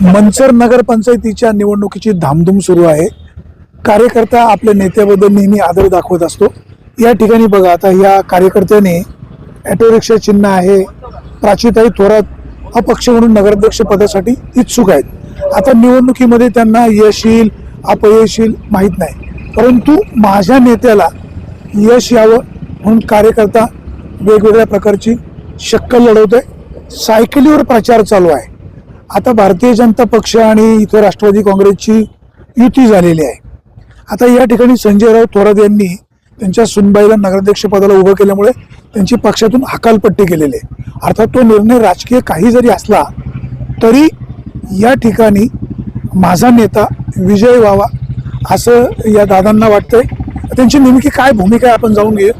मंचर नगरपंचायतीच्या निवडणुकीची धामधूम सुरू आहे. कार्यकर्ता आपल्या नेत्याबद्दल नेहमी आदर दाखवत असतो. या ठिकाणी बघा आता या कार्यकर्त्याने ऑटो रिक्षा चिन्ह आहे. प्राचीताई थोरात अपक्ष म्हणून नगराध्यक्ष पदासाठी इच्छुक आहेत. आता निवडणुकीमध्ये त्यांना यश येईल अपयश येईल माहीत नाही. परंतु माझ्या नेत्याला यश यावं म्हणून कार्यकर्ता वेगवेगळ्या प्रकारची शक्कल लढवतोय. सायकलीवर प्रचार चालू आहे. आता भारतीय जनता पक्ष आणि इथं राष्ट्रवादी काँग्रेसची युती झालेली आहे. आता या ठिकाणी संजय राऊत थोरात यांनी त्यांच्या सुनबाईला नगराध्यक्षपदाला उभं केल्यामुळे त्यांची पक्षातून हकालपट्टी केलेली आहे. अर्थात तो निर्णय राजकीय काही जरी असला तरी या ठिकाणी माझा नेता विजय व्हावा असं या दादांना वाटतंय. त्यांची नेमकी काय भूमिका आहे आपण जाऊन घेऊ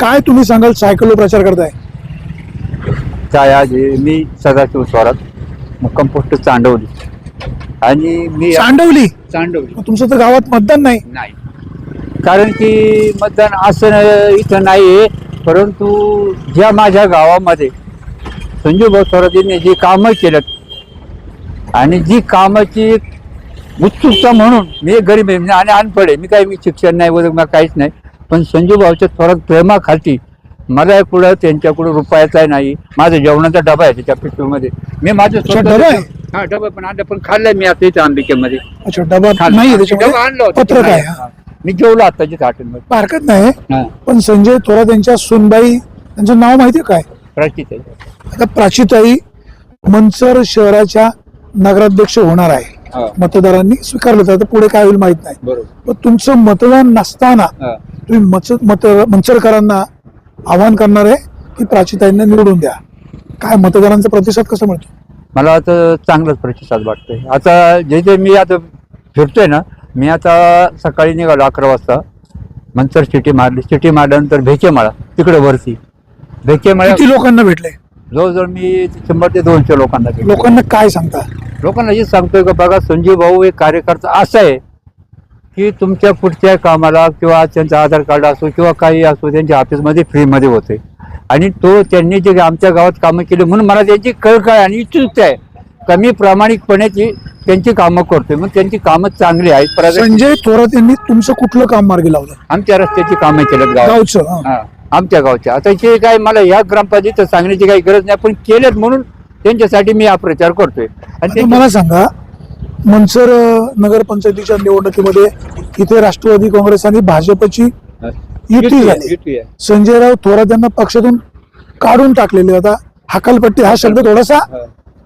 काय तुम्ही सांगाल सायकलो प्रचार करताय? छाया जे मी सदाशिव स्वरात मुक्काम पोस्ट चांडवली. आणि मी सांडवली चांडवली? मग तुमचं तर गावात मतदान नाही. नाही. कारण की मतदान असं न- इथं नाही परंतु ज्या माझ्या गावामध्ये संजू भाऊ स्वराजींनी जी कामं केलं आणि जी कामाची उत्सुकता म्हणून मी गरीब आहे आणि अनपड आहे. मी काही मी शिक्षण नाही वगैरे मला काहीच नाही. पण संजू भाऊच्या थोरात प्रेमाखाती मला पुढं त्यांच्याकडून रुपयाचा नाही. माझा जेवणाचा डबा आहे त्याच्या पिशवीमध्ये मी माझं अच्छा, स्वतःचं- डबा आहे? हा डबा पण आणलं पण खाल्लंय मी आता इथे अंबिकेमध्ये. अच्छा डबा खाल्लं. नाही डबा आणला त्याच्यामध्ये होता. पत्रक आहे हा. मी जेवलो आताच्या हॉटेलमध्ये हरकत नाही. हा. पण संजय थोरात यांच्या सुनबाई त्यांचं नाव माहितीये काय? प्राचित आहे. आता प्राचीताई मंचर शहराच्या नगराध्यक्ष होणार आहे. हा. मतदारांनी स्वीकारलं तर आता पुढे काय होईल माहीत नाही. बरोबर. पण तुमचं मतदान नसताना हा. तुम्ही मच मत मंचरकरांना आवाहन करणार आहे की प्राचीताईंना निवडून द्या. काय मतदारांचा प्रतिसाद कसा मिळतो? मला आता चांगलाच प्रतिसाद वाटतोय. आता जे जे मी आता फिरतोय ना मी आता सकाळी निघालो अकरा वाजता. मंचर सिटी मारली. सिटी मारल्यानंतर भेकेमाळा तिकडे वरती. भेकेमाळा किती लोकांना भेटले? जवळजवळ मी शंभर ते दोनशे लोकांना भेटलो. लोकांना काय सांगता? लोकांना हेच सांगतोय का बघा संजीव भाऊ एक कार्यकर्ता असा आहे. की तुमच्या पुढच्या कामाला किंवा त्यांचं आधार कार्ड असो किंवा काही असो त्यांच्या ऑफिसमध्ये फ्रीमध्ये होते. आणि तो त्यांनी जे आमच्या गावात कामं केली म्हणून मला त्यांची कळकळ आणि इच्छुकता आहे. का मी प्रामाणिकपणे ती त्यांची कामं करतोय. मग त्यांची कामं चांगली आहेत संजय थोरात यांनी तुमचं कुठलं काम मार्गी लावलं? आमच्या रस्त्याची कामं केलेत गावात. गावचं हा. हा, आमच्या गावच्या. आता ते काय मला या ग्रामपंचायतीत सांगण्याची काही गरज नाही पण केलेत म्हणून त्यांच्यासाठी मी हा प्रचार करतोय. आणि मला सांगा मनसर नगरपंचायतीच्या निवडणुकीमध्ये इथे राष्ट्रवादी काँग्रेस आणि भाजपची युती झाली. युती आहे. संजय राव थोरात यांना पक्षातून काढून टाकलेले आता हकालपट्टी हा शब्द थोडासा.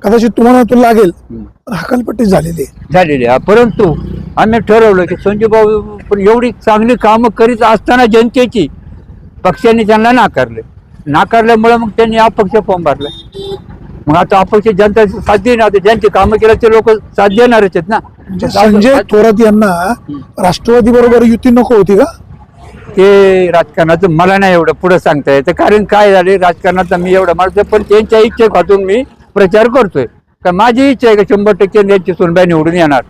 कदाचित तुम्हाला तो लागेल. पण हकालपट्टी झालेली झालेली परंतु आम्ही ठरवलं की संजय भाऊ पण एवढी चांगली कामं करीत असताना जनतेची पक्षाने त्यांना नाकारले. नाकारल्यामुळे मग त्यांनी अपक्ष फॉर्म भरला. मग आता अपक्ष जनता साथ देणार ज्यांची कामं केलं ते लोक साथ देणारच आहेत ना. म्हणजे संजय थोरात यांना राष्ट्रवादी बरोबर युती नको होती का? ते राजकारणाचं मला नाही एवढं पुढे सांगता येतं. कारण काय झाले राजकारणात मी एवढं मारतोय पण त्यांच्या इच्छेखातून मी प्रचार करतोय. का माझी इच्छा आहे का शंभर टक्के त्यांची सुनबाई निवडून येणार.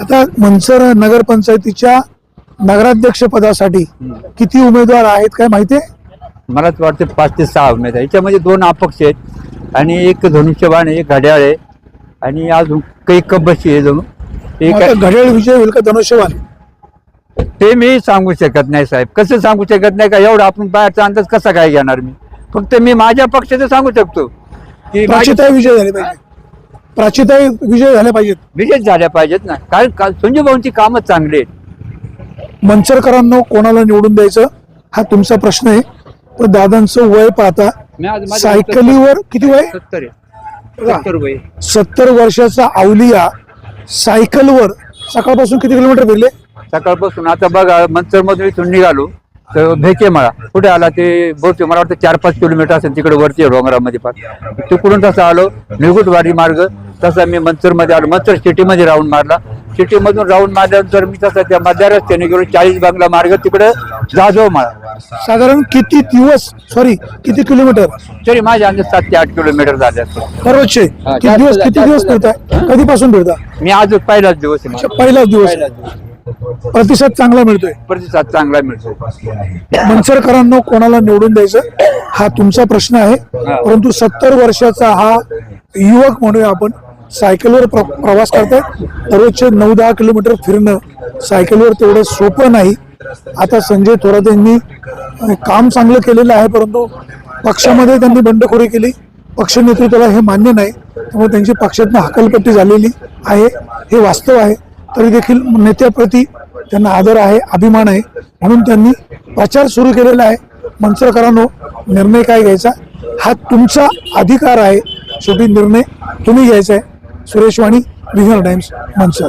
आता मनसर नगरपंचायतीच्या नगराध्यक्ष पदासाठी किती उमेदवार आहेत काय माहितीये मला तर वाटतं पाच ते सहा उमेद आहे याच्यामध्ये दोन अपक्ष आहेत. आणि एक धनुष्यबाण आहे एक घड्याळ आहे. आणि अजून काही कब्बशी आहे जणू. एक घड्याळ विजय होईल का धनुष्यवान ते मी सांगू शकत नाही साहेब. कसं सांगू शकत नाही का? एवढं आपण बाहेरचा अंदाज कसा काय घेणार मी? फक्त मी माझ्या पक्षाचं सांगू शकतो. की माझे प्राचिताई विजय झाले पाहिजे. प्राचिताई विजय झाले पाहिजेत. विजय झाल्या पाहिजेत ना. कारण का- संजू भाऊंची कामं चांगली आहेत. मंचरकरांना कोणाला निवडून द्यायचं? हा तुमचा प्रश्न आहे. पण दादांचं वय पाहता मी आज माझं सायकलीवर किती वय? सत्तर आहे. सत्तर वय. सत्तर वर्षाचा आवलिया सायकलवर सकाळपासून किती किलोमीटर फिरले? सकाळपासून आता बघा मंचर मधून इथून निघालो. तर भेकेमाळा कुठे आला ते बहुतेक मला वाटतं चार पाच किलोमीटर असेल तिकडे वरती आहे डोंगरामध्ये पार तिकडून तसं आलो निळगुटवाडी मार्ग. तसा मी मंचरमध्ये आलो. मंचर सिटीमध्ये राऊंड मारला. सिटी मधून राऊंड मारल्यानंतर मी तसा त्या मध्य रस्त्याने गेलो चाळीस बांगला मार्ग तिकडे जाधव माळा. साधारण किती दिवस सॉरी किती किलोमीटर? तरी माझ्या अंदाज सात ते आठ किलोमीटर झाले असतील. दररोजचे किती दिवस किती दिवस. फिरताय? कधीपासून फिरता? मी आज पहिलाच दिवस आहे अच्छा, माझा. पहिलाच दिवस. प्रतिसाद चांगला मिळतोय? प्रतिसाद चांगला मिळतो मंचरकरांना कोणाला निवडून द्यायचं? हा तुमचा प्रश्न आहे. परंतु सत्तर वर्षाचा हा युवक म्हणूया आपण सायकलवर प्र प्रवास करतायत दररोजचे नऊ दहा किलोमीटर फिरणं सायकलवर तेवढं सोपं नाही. आता संजय थोरात यांनी काम चांगलं केलेलं आहे परंतु पक्षामध्ये त्यांनी बंडखोरी केली. पक्ष नेतृत्वाला हे मान्य नाही. त्यामुळे त्यांची पक्षातनं हकलपट्टी झालेली आहे. हे वास्तव आहे. तरी देखील नेत्याप्रती त्यांना आदर आहे अभिमान आहे. म्हणून त्यांनी प्रचार सुरू केलेला आहे. मनसरकरांनो निर्णय काय घ्यायचा? हा तुमचा अधिकार आहे. शेवटी निर्णय तुम्ही घ्यायचा आहे. Suresh Wani Regional Times Mansar